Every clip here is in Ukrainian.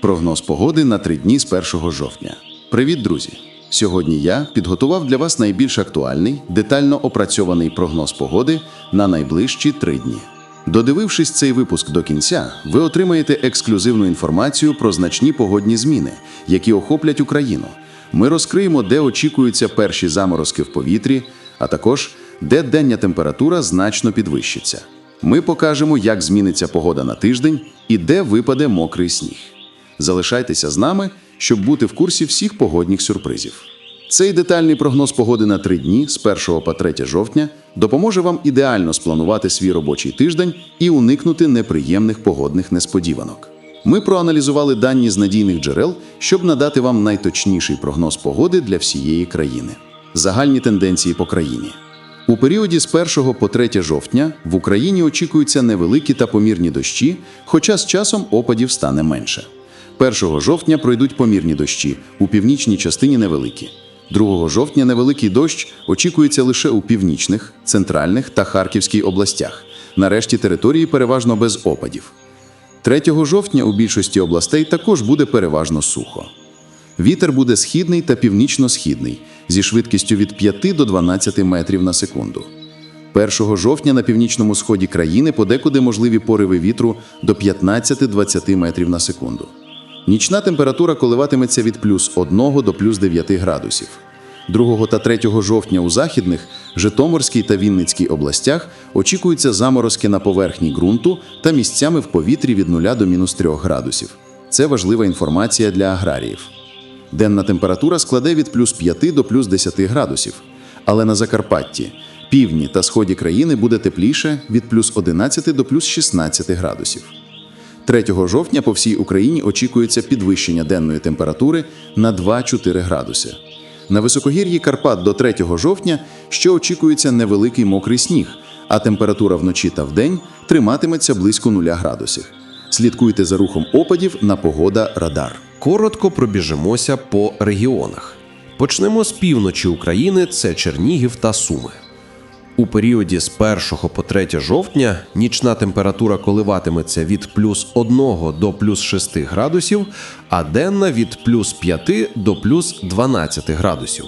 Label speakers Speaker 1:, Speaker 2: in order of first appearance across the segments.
Speaker 1: Прогноз погоди на три дні з 1 жовтня. Привіт, друзі! Сьогодні я підготував для вас найбільш актуальний, детально опрацьований прогноз погоди на найближчі три дні. Додивившись цей випуск до кінця, ви отримаєте ексклюзивну інформацію про значні погодні зміни, які охоплять Україну. Ми розкриємо, де очікуються перші заморозки в повітрі, а також де денна температура значно підвищиться. Ми покажемо, як зміниться погода на тиждень і де випаде мокрий сніг. Залишайтеся з нами, щоб бути в курсі всіх погодних сюрпризів. Цей детальний прогноз погоди на три дні з 1 по 3 жовтня допоможе вам ідеально спланувати свій робочий тиждень і уникнути неприємних погодних несподіванок. Ми проаналізували дані з надійних джерел, щоб надати вам найточніший прогноз погоди для всієї країни. Загальні тенденції по країні. У періоді з 1 по 3 жовтня в Україні очікуються невеликі та помірні дощі, хоча з часом опадів стане менше. 1 жовтня пройдуть помірні дощі, у північній частині невеликі. 2 жовтня невеликий дощ очікується лише у північних, центральних та Харківській областях. Нарешті території переважно без опадів. 3 жовтня у більшості областей також буде переважно сухо. Вітер буде східний та північно-східний зі швидкістю від 5 до 12 метрів на секунду. 1 жовтня на північному сході країни подекуди можливі пориви вітру до 15-20 метрів на секунду. Нічна температура коливатиметься від плюс 1 до плюс 9 градусів. 2 та 3 жовтня у західних, Житомирській та Вінницькій областях очікуються заморозки на поверхні ґрунту та місцями в повітрі від 0 до мінус 3 градусів. Це важлива інформація для аграріїв. Денна температура складе від плюс 5 до плюс 10 градусів. Але на Закарпатті, півдні та сході країни буде тепліше від плюс 11 до плюс 16 градусів. 3 жовтня по всій Україні очікується підвищення денної температури на 2-4 градуси. На високогір'ї Карпат до 3 жовтня ще очікується невеликий мокрий сніг, а температура вночі та вдень триматиметься близько 0 градусів. Слідкуйте за рухом опадів на погода Радар.
Speaker 2: Коротко пробіжимося по регіонах. Почнемо з півночі України, це Чернігів та Суми. У періоді з 1 по 3 жовтня нічна температура коливатиметься від плюс 1 до плюс 6 градусів, а денна від плюс 5 до плюс 12 градусів.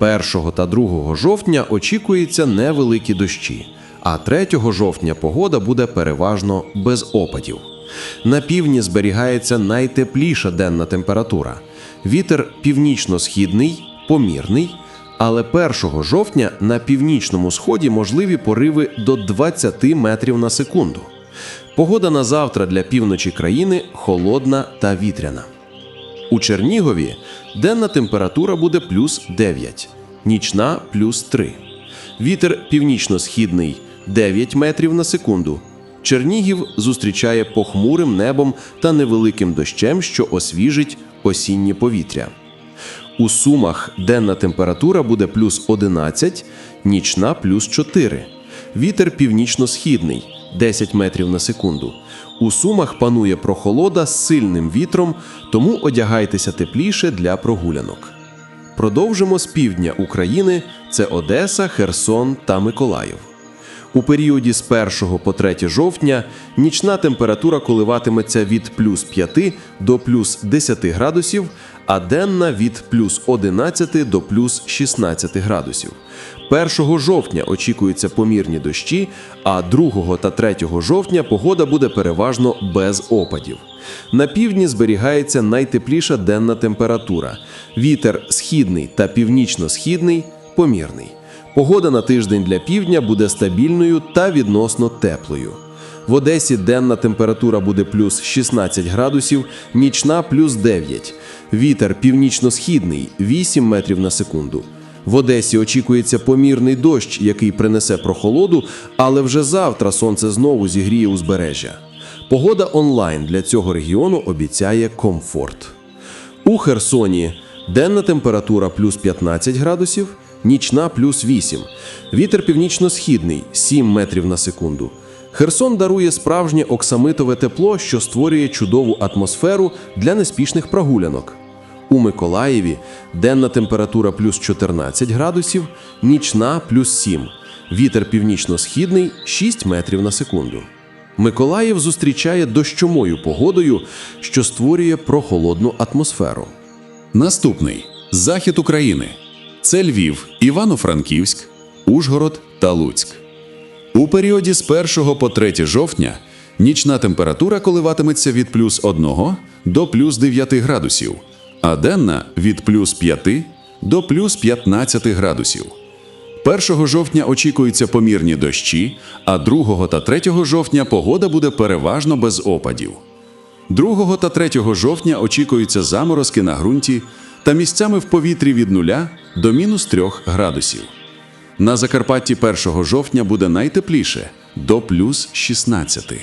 Speaker 2: 1 та 2 жовтня очікується невеликі дощі, а 3 жовтня погода буде переважно без опадів. На півдні зберігається найтепліша денна температура. Вітер північно-східний, помірний, але 1 жовтня на північному сході можливі пориви до 20 метрів на секунду. Погода на завтра для півночі країни холодна та вітряна. У Чернігові денна температура буде плюс 9, нічна плюс 3. Вітер північно-східний 9 метрів на секунду. Чернігів зустрічає похмурим небом та невеликим дощем, що освіжить осіннє повітря. У Сумах денна температура буде плюс 11, нічна плюс 4. Вітер північно-східний 10 метрів на секунду. У Сумах панує прохолода з сильним вітром, тому одягайтеся тепліше для прогулянок. Продовжимо з півдня України це Одеса, Херсон та Миколаїв. У періоді з 1 по 3 жовтня нічна температура коливатиметься від плюс 5 до плюс 10 градусів, а денна від плюс 11 до плюс 16 градусів. 1 жовтня очікуються помірні дощі, а 2 та 3 жовтня погода буде переважно без опадів. На півдні зберігається найтепліша денна температура. Вітер східний та північно-східний помірний. Погода на тиждень для півдня буде стабільною та відносно теплою. В Одесі денна температура буде плюс 16 градусів, нічна плюс 9. Вітер північно-східний 8 метрів на секунду. В Одесі очікується помірний дощ, який принесе прохолоду, але вже завтра сонце знову зігріє узбережжя. Погода онлайн для цього регіону обіцяє комфорт. У Херсоні денна температура плюс 15 градусів, нічна плюс 8. Вітер північно-східний 7 метрів на секунду. Херсон дарує справжнє оксамитове тепло, що створює чудову атмосферу для неспішних прогулянок. У Миколаєві денна температура плюс 14 градусів, нічна плюс 7. Вітер північно-східний 6 метрів на секунду. Миколаїв зустрічає дощомою погодою, що створює прохолодну атмосферу.
Speaker 1: Наступний захід України. Це Львів, Івано-Франківськ, Ужгород та Луцьк. У періоді з 1 по 3 жовтня нічна температура коливатиметься від плюс 1 до плюс 9 градусів, а денна від плюс 5 до плюс 15 градусів. 1 жовтня очікуються помірні дощі, а 2 та 3 жовтня погода буде переважно без опадів. 2 та 3 жовтня очікуються заморозки на ґрунті та місцями в повітрі від 0 до мінус 3 градусів. На Закарпатті 1 жовтня буде найтепліше до плюс 16.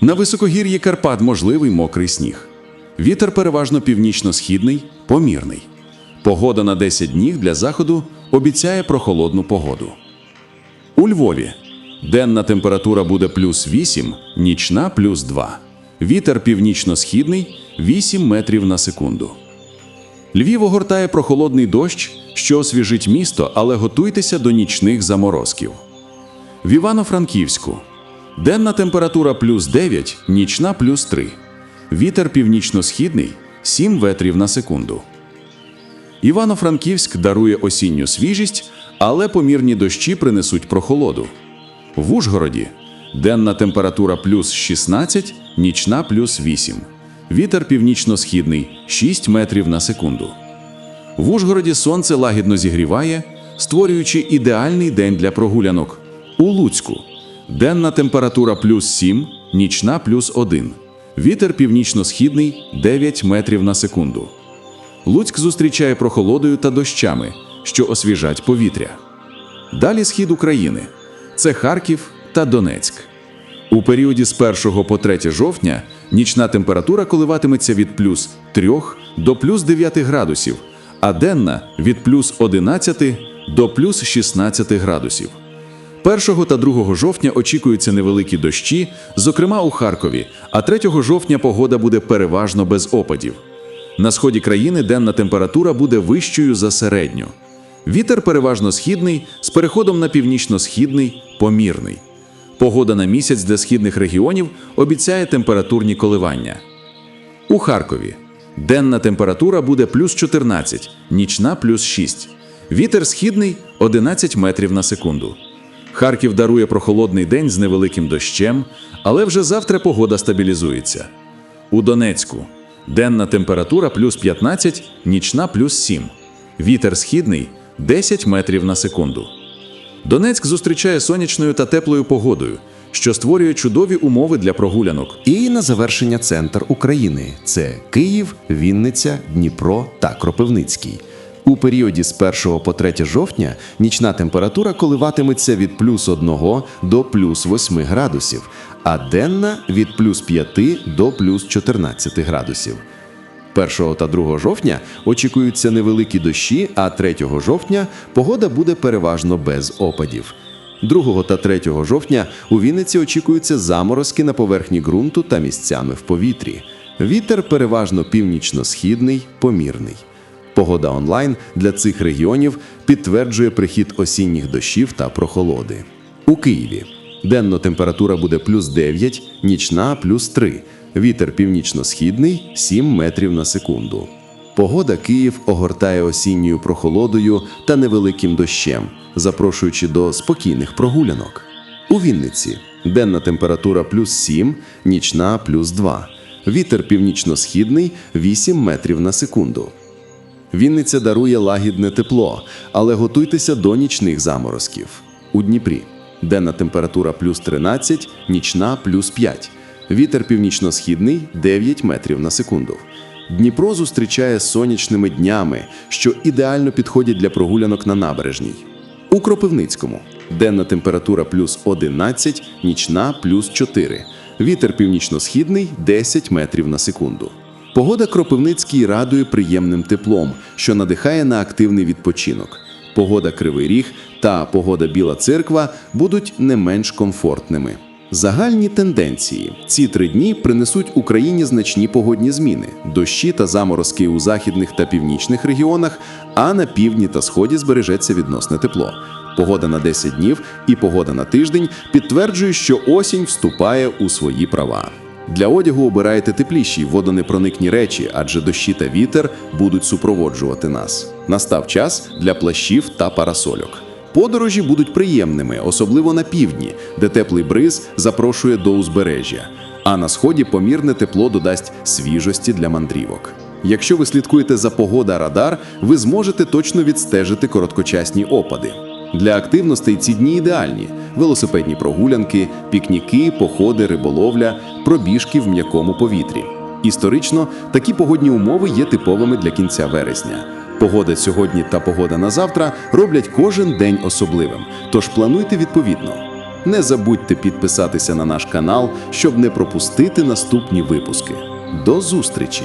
Speaker 1: На високогір'ї Карпат можливий мокрий сніг. Вітер переважно північно-східний, помірний. Погода на 10 днів для заходу обіцяє прохолодну погоду. У Львові денна температура буде плюс 8, нічна плюс 2. Вітер північно-східний 8 метрів на секунду. Львів огортає прохолодний дощ, що освіжить місто, але готуйтеся до нічних заморозків. В Івано-Франківську денна температура плюс 9, нічна плюс 3. Вітер північно-східний 7 ветрів на секунду. Івано-Франківськ дарує осінню свіжість, але помірні дощі принесуть прохолоду. В Ужгороді денна температура плюс 16, нічна плюс 8. Вітер північно-східний 6 метрів на секунду. В Ужгороді сонце лагідно зігріває, створюючи ідеальний день для прогулянок. У Луцьку денна температура плюс 7, нічна плюс 1. Вітер північно-східний 9 метрів на секунду. Луцьк зустрічає прохолодою та дощами, що освіжать повітря. Далі схід України це Харків та Донецьк. У періоді з 1 по 3 жовтня нічна температура коливатиметься від плюс 3 до плюс 9 градусів, а денна від плюс 11 до плюс 16 градусів. 1 та 2 жовтня очікуються невеликі дощі, зокрема у Харкові, а 3 жовтня погода буде переважно без опадів. На сході країни денна температура буде вищою за середню. Вітер переважно східний з переходом на північно-східний помірний. Погода на місяць для східних регіонів обіцяє температурні коливання. У Харкові денна температура буде плюс 14, нічна плюс 6. Вітер східний 11 метрів на секунду. Харків дарує прохолодний день з невеликим дощем, але вже завтра погода стабілізується. У Донецьку денна температура плюс 15, нічна плюс 7. Вітер східний 10 метрів на секунду. Донецьк зустрічає сонячною та теплою погодою, що створює чудові умови для прогулянок.
Speaker 3: І на завершення центр України це Київ, Вінниця, Дніпро та Кропивницький. У періоді з 1 по 3 жовтня нічна температура коливатиметься від плюс 1 до плюс 8 градусів, а денна від плюс 5 до плюс 14 градусів. 1 та 2 жовтня очікуються невеликі дощі, а 3 жовтня погода буде переважно без опадів. 2 та 3 жовтня у Вінниці очікуються заморозки на поверхні ґрунту та місцями в повітрі. Вітер переважно північно-східний, помірний. Погода онлайн для цих регіонів підтверджує прихід осінніх дощів та прохолоди. У Києві денно температура буде плюс 9, нічна плюс 3. Вітер північно-східний 7 метрів на секунду. Погода Київ огортає осінньою прохолодою та невеликим дощем, запрошуючи до спокійних прогулянок. У Вінниці денна температура плюс 7, нічна плюс 2. Вітер північно-східний 8 метрів на секунду. Вінниця дарує лагідне тепло, але готуйтеся до нічних заморозків. У Дніпрі денна температура плюс 13, нічна плюс 5. Вітер північно-східний 9 метрів на секунду. Дніпро зустрічає сонячними днями, що ідеально підходять для прогулянок на набережній. У Кропивницькому денна температура плюс 11, нічна плюс 4. Вітер північно-східний 10 метрів на секунду. Погода Кропивницький радує приємним теплом, що надихає на активний відпочинок. Погода Кривий Ріг та погода Біла Церква будуть не менш комфортними.
Speaker 1: Загальні тенденції. Ці три дні принесуть Україні значні погодні зміни: дощі та заморозки у західних та північних регіонах, а на півдні та сході збережеться відносне тепло. Погода на 10 днів і погода на тиждень підтверджують, що осінь вступає у свої права. Для одягу обирайте тепліші водонепроникні речі, адже дощі та вітер будуть супроводжувати нас. Настав час для плащів та парасольок. Подорожі будуть приємними, особливо на півдні, де теплий бриз запрошує до узбережжя, а на сході помірне тепло додасть свіжості для мандрівок. Якщо ви слідкуєте за погода радар, ви зможете точно відстежити короткочасні опади. Для активностей ці дні ідеальні: велосипедні прогулянки, пікніки, походи, риболовля, пробіжки в м'якому повітрі. Історично такі погодні умови є типовими для кінця вересня. Погода сьогодні та погода на завтра роблять кожен день особливим, тож плануйте відповідно. Не забудьте підписатися на наш канал, щоб не пропустити наступні випуски. До зустрічі!